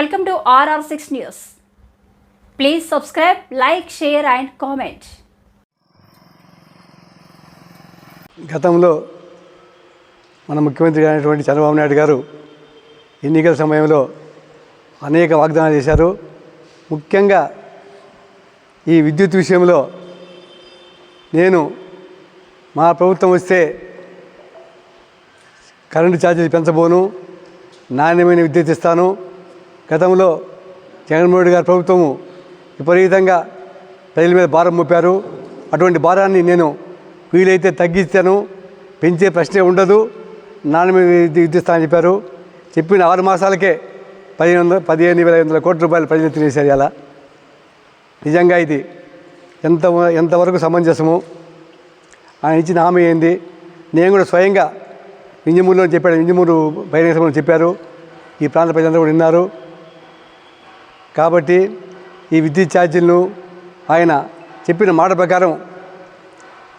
Welcome to RR six news please subscribe like share and comment గతంలో మన ముఖ్యమంత్రి అయినటువంటి చంద్రబాబు నాయుడు గారు ఎన్నికల సమయంలో అనేక వాగ్దానాలు చేశారు. ముఖ్యంగా ఈ విద్యుత్ విషయంలో నేను మా ప్రభుత్వం వస్తే కరెంటు ఛార్జీలు పెంచబోను నాణ్యమైన విద్యుత్ ఇస్తాను. గతంలో జగన్మోహన్ రెడ్డి గారి ప్రభుత్వము విపరీతంగా ప్రజల మీద భారం మోపారు. అటువంటి భారాన్ని నేను వీలైతే తగ్గిస్తాను. పెంచే ప్రశ్నే ఉండదు. నాన్న మీద విద్యుత్ చెప్పారు. చెప్పిన ఆరు మాసాలకే పదిహేను వందల పదిహేను వేల ఐదు వందల కోట్ల రూపాయలు ప్రజలు తినేశారు అలా నిజంగా ఇది ఎంత ఎంతవరకు సమంజసము? ఆయన ఇచ్చిన హామీ ఏంది? నేను కూడా స్వయంగా ఇంజమూరులో చెప్పాడు ఇంజమూరు బహిరంగ సభలో చెప్పారు. ఈ ప్రాంత ప్రజలందరూ కూడా విన్నారు. కాబట్టి ఈ విద్యుత్ ఛార్జీలను ఆయన చెప్పిన మాట ప్రకారం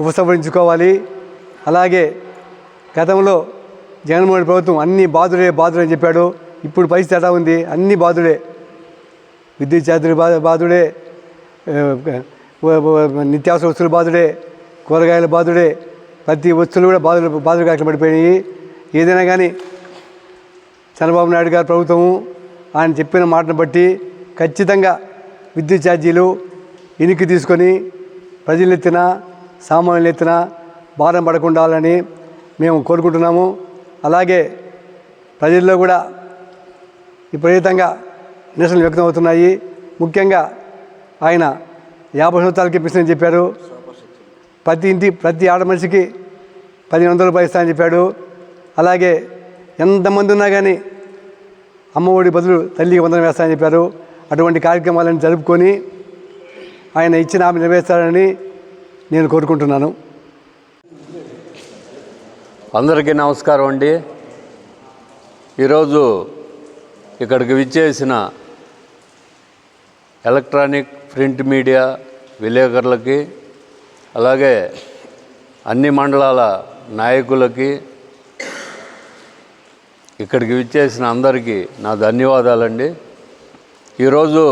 ఉపసంహరించుకోవాలి. అలాగే గతంలో జగన్మోహన్ ప్రభుత్వం అన్ని బాధుడే బాధుడే అని చెప్పాడు. ఇప్పుడు పరిస్థితి ఎలా ఉంది? అన్ని బాధుడే. విద్యుత్ ఛార్జీలు బా బాధుడే. నిత్యావసర వస్తువులు బాధుడే. కూరగాయల బాధుడే. ప్రతి వస్తువులు కూడా బాధలు బాధలు కాట్లు పడిపోయినాయి. ఏదైనా కానీ చంద్రబాబు నాయుడు గారి ప్రభుత్వము ఆయన చెప్పిన మాటను బట్టి ఖచ్చితంగా విద్యుత్ ఛార్జీలు ఇనికి తీసుకొని ప్రజలెత్తిన సామాన్యులెత్తిన భారం పడకుండా మేము కోరుకుంటున్నాము. అలాగే ప్రజల్లో కూడా విపరీతంగా నిరసనలు వ్యక్తం అవుతున్నాయి. ముఖ్యంగా ఆయన యాభై సంవత్సరాలకి పెన్షన్ చెప్పారు. ప్రతి ఇంటి ప్రతి ఆడ మనిషికి పదిహేను వందల రూపాయలు ఇస్తానని చెప్పాడు. అలాగే ఎంతమంది ఉన్నా కానీ అమ్మఒడి బదులు తల్లికి వందనం వేస్తానని చెప్పారు. అటువంటి కార్యక్రమాలను జరుపుకొని ఆయన ఇచ్చిన హామీ నెరవేర్చాలని నేను కోరుకుంటున్నాను. అందరికీ నమస్కారం అండి. ఈరోజు ఇక్కడికి విచ్చేసిన ఎలక్ట్రానిక్ ప్రింట్ మీడియా విలేకరులకి అలాగే అన్ని మండలాల నాయకులకి ఇక్కడికి విచ్చేసిన అందరికీ నా ధన్యవాదాలండి. ఈరోజు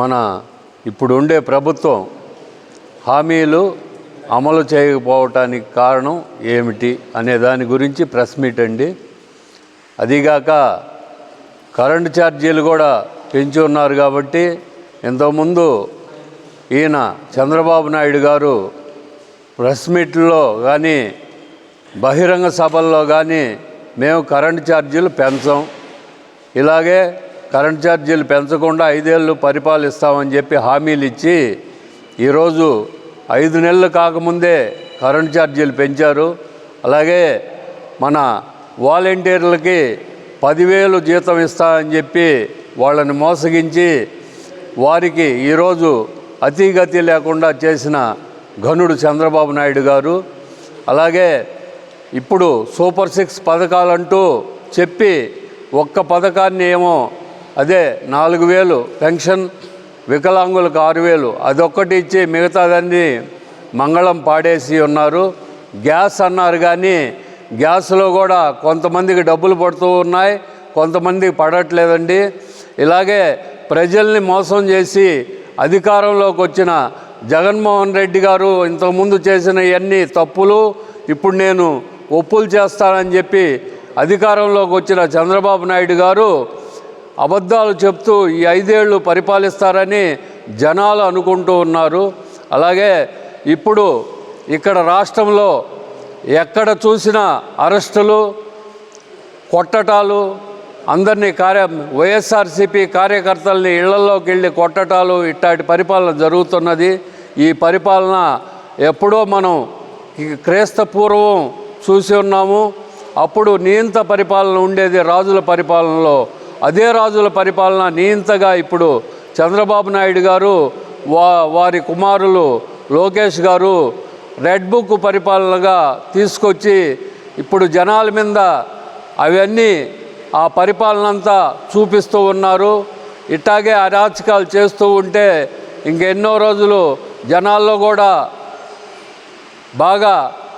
మన ఇప్పుడు ఉండే ప్రభుత్వం హామీలు అమలు చేయకపోవటానికి కారణం ఏమిటి అనే దాని గురించి ప్రెస్ మీట్ అండి. అదిగాక కరెంటు ఛార్జీలు కూడా పెంచి ఉన్నారు కాబట్టి ఇంతకుముందు ఈయన చంద్రబాబు నాయుడు గారు ప్రెస్ మీట్లో కానీ బహిరంగ సభల్లో కానీ మేము కరెంటు ఛార్జీలు పెంచం. ఇలాగే కరెంట్ ఛార్జీలు పెంచకుండా ఐదేళ్ళు పరిపాలిస్తామని చెప్పి హామీలు ఇచ్చి ఈరోజు ఐదు నెలలు కాకముందే కరెంట్ ఛార్జీలు పెంచారు. అలాగే మన వాలంటీర్లకి పదివేలు జీతం ఇస్తామని చెప్పి వాళ్ళని మోసగించి వారికి ఈరోజు అతిగతి లేకుండా చేసిన ఘనుడు చంద్రబాబు నాయుడు గారు. అలాగే ఇప్పుడు సూపర్ సిక్స్ పథకాలంటూ చెప్పి ఒక్క పథకాన్ని ఏమో అదే నాలుగు వేలు పెన్షన్ వికలాంగులకు ఆరు వేలు. అదొక్కటి ఇచ్చి మిగతాదన్నీ మంగళం పాడేసి ఉన్నారు. గ్యాస్ అన్నారు కానీ గ్యాస్లో కూడా కొంతమందికి డబ్బులు పడుతూ ఉన్నాయి కొంతమందికి పడట్లేదండి. ఇలాగే ప్రజల్ని మోసం చేసి అధికారంలోకి వచ్చిన జగన్మోహన్ రెడ్డి గారు ఇంతకుముందు చేసిన ఇవన్నీ తప్పులు ఇప్పుడు నేను ఒప్పులు చేస్తానని చెప్పి అధికారంలోకి వచ్చిన చంద్రబాబు నాయుడు గారు అబద్ధాలు చెప్తూ ఈ ఐదేళ్ళు పరిపాలిస్తారని జనాలు అనుకుంటూ ఉన్నారు. అలాగే ఇప్పుడు ఇక్కడ రాష్ట్రంలో ఎక్కడ చూసినా అరెస్టులు కొట్టటాలు అందరినీ కార్య వైఎస్ఆర్సీపీ కార్యకర్తల్ని ఇళ్ళలోకి వెళ్ళి కొట్టటాలు ఇట్లాంటి పరిపాలన జరుగుతున్నది. ఈ పరిపాలన ఎప్పుడో మనం క్రీస్తపూర్వం చూసి ఉన్నాము. అప్పుడు నియంత పరిపాలన ఉండేది రాజుల పరిపాలనలో. అదే రాజుల పరిపాలన నియంతగా ఇప్పుడు చంద్రబాబు నాయుడు గారు వా వారి కుమారులు లోకేష్ గారు రెడ్ బుక్ పరిపాలనగా తీసుకొచ్చి ఇప్పుడు జనాల మీద అవన్నీ ఆ పరిపాలన అంతా చూపిస్తూ ఉన్నారు. ఇట్లాగే అరాచకాలు చేస్తూ ఉంటే ఇంకెన్నో రోజులు జనాల్లో కూడా బాగా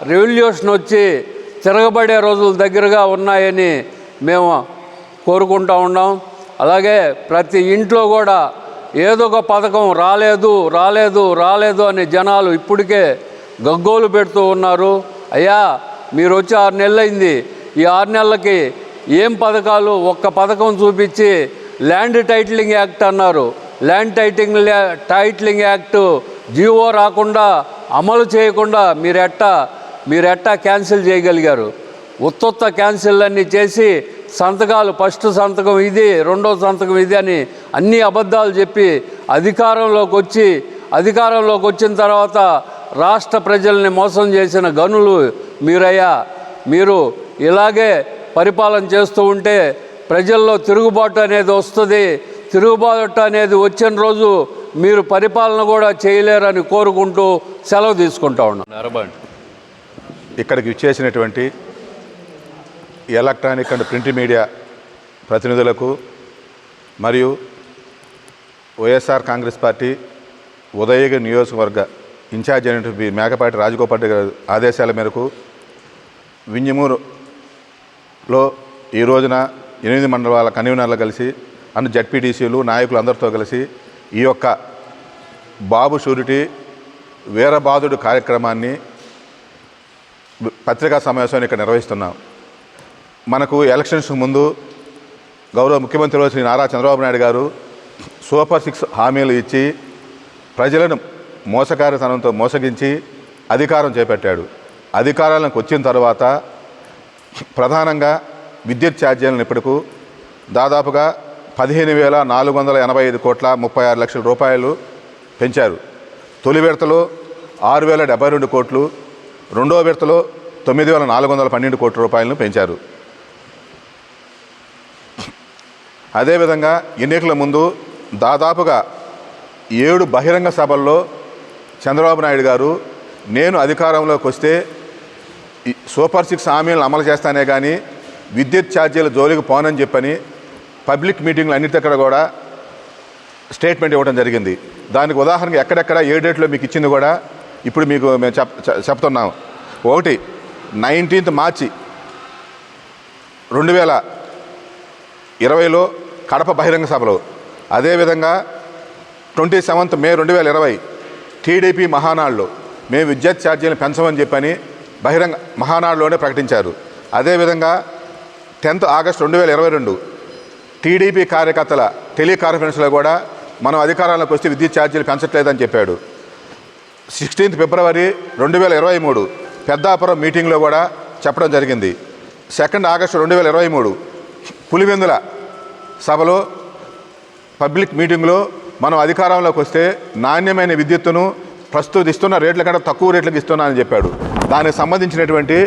రెవల్యూషన్ వచ్చి తిరగబడే రోజులు దగ్గరగా ఉన్నాయని మేము కోరుకుంటూ ఉన్నాం. అలాగే ప్రతి ఇంట్లో కూడా ఏదో ఒక పథకం రాలేదు రాలేదు రాలేదు అని జనాలు ఇప్పటికే గగ్గోలు పెడుతూ ఉన్నారు. అయ్యా మీరు వచ్చి ఆరు నెలలైంది. ఈ ఆరు నెలలకి ఏం పథకాలు? ఒక్క పథకం చూపించి ల్యాండ్ టైటిలింగ్ యాక్ట్ అన్నారు. Land titling titling act GO రాకుండా అమలు చేయకుండా మీరెట్టా మీరెట్టా క్యాన్సిల్ చేయగలిగారు. ఉత్తొత్త క్యాన్సిల్ అన్నీ చేసి సంతకాలు ఫస్ట్ సంతకం ఇది రెండో సంతకం ఇది అని అన్ని అబద్ధాలు చెప్పి అధికారంలోకి వచ్చి అధికారంలోకి వచ్చిన తర్వాత రాష్ట్ర ప్రజల్ని మోసం చేసిన గనులు మీరయ్యా. మీరు ఇలాగే పరిపాలన చేస్తూ ఉంటే ప్రజల్లో తిరుగుబాటు అనేది వస్తుంది. తిరుగుబాటు అనేది వచ్చిన రోజు మీరు పరిపాలన కూడా చేయలేరని కోరుకుంటూ సెలవు తీసుకుంటా ఉన్నాను. ఇక్కడికి ఇచ్చేసినటువంటి ఎలక్ట్రానిక్ అండ్ ప్రింట్ మీడియా ప్రతినిధులకు మరియు వైఎస్ఆర్ కాంగ్రెస్ పార్టీ ఉదయగిరి నియోజకవర్గ ఇన్ఛార్జ్ అయినటువంటి మేకపాటి రాజగోపాల్ గారి ఆదేశాల మేరకు వింజమూరులో ఈ రోజున ఎనిమిది మండలాల కన్వీనర్లు కలిసి అన్ని జడ్పీటీసీలు నాయకులు అందరితో కలిసి ఈ యొక్క బాబు షూరిటీ వీరబాదుడు కార్యక్రమాన్ని పత్రికా సమావేశాన్ని ఇక్కడ నిర్వహిస్తున్నాం. మనకు ఎలక్షన్స్ ముందు గౌరవ ముఖ్యమంత్రి శ్రీ నారా చంద్రబాబు నాయుడు గారు సూపర్ సిక్స్ హామీలు ఇచ్చి ప్రజలను మోసకారితనంతో మోసగించి అధికారం చేపట్టాడు. అధికారాలకు వచ్చిన తర్వాత ప్రధానంగా విద్యుత్ ఛార్జీలను ఇప్పటికు దాదాపుగా పదిహేను వేల నాలుగు వందల ఎనభై ఐదు కోట్ల ముప్పై ఆరు లక్షల రూపాయలు పెంచారు. తొలి విడతలో ఆరు వేల డెబ్బై రెండు కోట్లు రెండో విడతలో తొమ్మిది వేల నాలుగు వందల పన్నెండు కోట్ల రూపాయలను పెంచారు. అదేవిధంగా ఎన్నికల ముందు దాదాపుగా ఏడు బహిరంగ సభల్లో చంద్రబాబు నాయుడు గారు నేను అధికారంలోకి వస్తే ఈ సూపర్ సిక్స్ హామీలను అమలు చేస్తానే కానీ విద్యుత్ ఛార్జీల జోలికి పోనని చెప్పని పబ్లిక్ మీటింగ్లు అన్నిటి దగ్గర కూడా స్టేట్మెంట్ ఇవ్వడం జరిగింది. దానికి ఉదాహరణకు ఎక్కడెక్కడ ఏ డేట్లో మీకు ఇచ్చింది కూడా ఇప్పుడు మీకు మేము చెప్ చెప్తున్నాం ఒకటి నైన్టీన్త్ మార్చి రెండు వేల ఇరవైలో కడప బహిరంగ సభలో. అదేవిధంగా ట్వంటీ సెవెంత్ మే రెండు వేల ఇరవై టీడీపీ మహానాడులో మేము విద్యుత్ ఛార్జీలను పెంచమని చెప్పని బహిరంగ మహానాడులోనే ప్రకటించారు. అదేవిధంగా టెన్త్ ఆగస్ట్ రెండు వేల ఇరవై రెండు టీడీపీ కార్యకర్తల టెలికాన్ఫరెన్స్లో కూడా మనం అధికారంలోకి వస్తే విద్యుత్ ఛార్జీలు పెంచట్లేదని చెప్పాడు. సిక్స్టీన్త్ ఫిబ్రవరి రెండు వేల ఇరవై మూడు పెద్దాపురం మీటింగ్లో కూడా చెప్పడం జరిగింది. సెకండ్ ఆగస్టు రెండు వేల ఇరవై మూడు పులివెందుల సభలో పబ్లిక్ మీటింగ్లో మనం అధికారంలోకి వస్తే నాణ్యమైన విద్యుత్తును ప్రస్తుతం ఇస్తున్న రేట్ల కంటే తక్కువ రేట్లకు ఇస్తున్నా అని చెప్పాడు. దానికి సంబంధించినటువంటి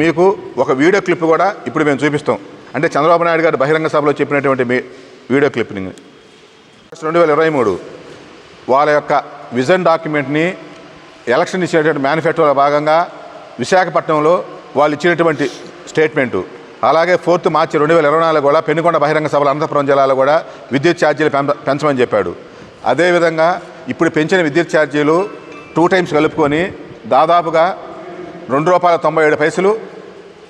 మీకు ఒక వీడియో క్లిప్ కూడా ఇప్పుడు మేము చూపిస్తాం. అంటే చంద్రబాబు నాయుడు గారు బహిరంగ సభలో చెప్పినటువంటి మీ వీడియో క్లిప్ని. రెండు వేల ఇరవై మూడు వాళ్ళ యొక్క విజన్ డాక్యుమెంట్ని ఎలక్షన్ ఇచ్చినటువంటి మేనిఫెస్టోలో భాగంగా విశాఖపట్నంలో వాళ్ళు ఇచ్చినటువంటి స్టేట్మెంటు. అలాగే ఫోర్త్ మార్చి రెండు వేల ఇరవై నాలుగు కూడా పెనుకొండ బహిరంగ సభలు అనంతపురం జిల్లాలో కూడా విద్యుత్ ఛార్జీలు పెంచమని చెప్పాడు. అదేవిధంగా ఇప్పుడు పెంచిన విద్యుత్ ఛార్జీలు టూ టైమ్స్ కలుపుకొని దాదాపుగా రెండు రూపాయల తొంభై ఏడు పైసలు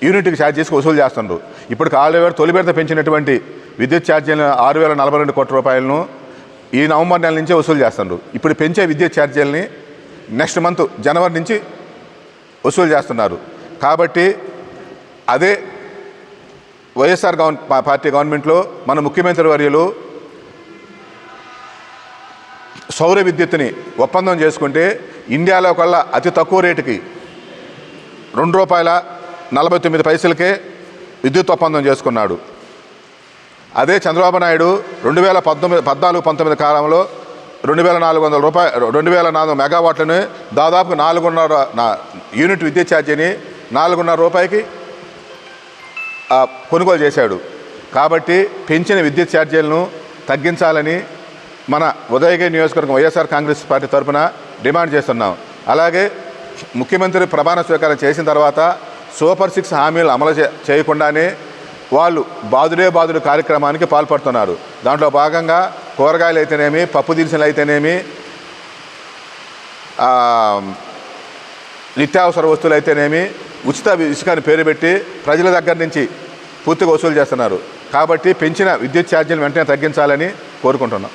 యూనిట్కి ఛార్జీస్కి వసూలు చేస్తుండ్రు. ఇప్పుడు ఆల్రెడీ తొలి విడత పెంచినటువంటి విద్యుత్ ఛార్జీలను ఆరు వేల నలభై రెండు కోట్ల రూపాయలను ఈ నవంబర్ నెల నుంచే వసూలు చేస్తుండ్రు. ఇప్పుడు పెంచే విద్యుత్ ఛార్జీలని నెక్స్ట్ మంత్ జనవరి నుంచి వసూలు చేస్తున్నారు. కాబట్టి అదే వైఎస్ఆర్ గవర్న పార్టీ గవర్నమెంట్లో మన ముఖ్యమంత్రి వర్యులు సౌర విద్యుత్తుని ఒప్పందం చేసుకుంటే ఇండియాలో కల్లా అతి తక్కువ రేటుకి రెండు రూపాయల నలభై తొమ్మిది పైసలకే విద్యుత్ ఒప్పందం చేసుకున్నాడు. అదే చంద్రబాబు నాయుడు రెండు వేల పంతొమ్మిది పద్నాలుగు పంతొమ్మిది కాలంలో రెండు వేల నాలుగు వందల రూపాయలు రెండు వేల నాలుగు మెగావాట్లని దాదాపు నాలుగున్నర నా యూనిట్ విద్యుత్ ఛార్జీని నాలుగున్నర రూపాయికి కొనుగోలు చేశాడు. కాబట్టి పెంచిన విద్యుత్ ఛార్జీలను తగ్గించాలని మన ఉదయగిరి నియోజకవర్గం వైఎస్ఆర్ కాంగ్రెస్ పార్టీ తరఫున డిమాండ్ చేస్తున్నాం. అలాగే ముఖ్యమంత్రి ప్రమాణ స్వీకారం చేసిన తర్వాత సూపర్ సిక్స్ హామీలు అమలు చే- చేయకుండానే వాళ్ళు బాదులే బాదులు కార్యక్రమానికి పాల్పడుతున్నారు. దాంట్లో భాగంగా కూరగాయలు అయితేనేమి పప్పు దినుసులు అయితేనేమి నిత్యావసర వస్తువులు అయితేనేమి ఉచిత ఇసుకని పేరు పెట్టి ప్రజల దగ్గర నుంచి పూర్తిగా వసూలు చేస్తున్నారు. కాబట్టి పెంచిన విద్యుత్ ఛార్జీలు వెంటనే తగ్గించాలని కోరుకుంటున్నాం.